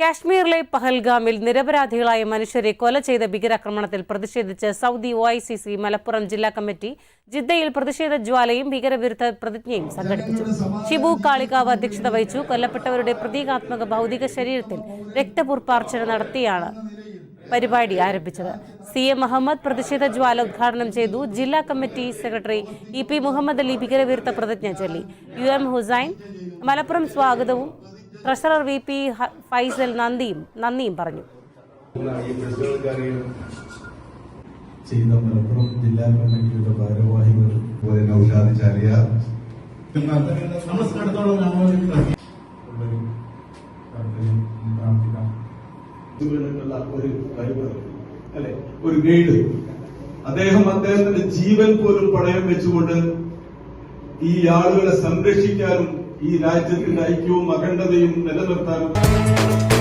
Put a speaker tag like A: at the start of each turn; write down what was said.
A: കാശ്മീരിലെ പഹൽഗാമിൽ നിരപരാധികളായ മനുഷ്യരെ കൊല ചെയ്ത ഭീകരാക്രമണത്തിൽ പ്രതിഷേധിച്ച് Saudi O I C C Malappuram ജില്ലാ കമ്മിറ്റി ജിദ്ദയിൽ പ്രതിഷേധ ജ്വാലയും ഭീകരവിരുദ്ധ പ്രതിജ്ഞയും സംഘടിപ്പിച്ചു. ഷിബു കാളികാവ് അധ്യക്ഷത വഹിച്ചു. കൊല്ലപ്പെട്ടവരുടെ പ്രതീകാത്മക ഭൗതിക ശരീരത്തിൽ രക്തപൂർപ്പാർച്ചന നടത്തിയാണ് പരിപാടി ആരംഭിച്ചത്. സി എം മുഹമ്മദ് പ്രതിഷേധ ജ്വാല ഉദ്ഘാടനം ചെയ്തു. ജില്ലാ committee secretary E P Muhammad Ali ഭീകരവിരുദ്ധ പ്രതിജ്ഞ ചൊല്ലി. യു എം ഹുസൈൻ മലപ്പുറം സ്വാഗതവും ട്രഷറർ വി പി ഫൈസൽ നന്ദിയും നന്ദിയും പറഞ്ഞു.
B: ചെയ്ത മലപ്പുറം ജില്ലാ കമ്മിറ്റിയുടെ ഭാരവാഹികൾ
C: പോലെ നൌഷാദ് ചാലിയ
B: ഒരു അല്ലെ ഒരു ഗൈഡ്. അദ്ദേഹം അദ്ദേഹത്തിന്റെ ജീവൻ പോലും പണയം വെച്ചുകൊണ്ട് ഈ ആളുകളെ സംരക്ഷിക്കാനും ഈ രാജ്യത്തിന്റെ ഐക്യവും അഖണ്ഡതയും നിലനിർത്താനും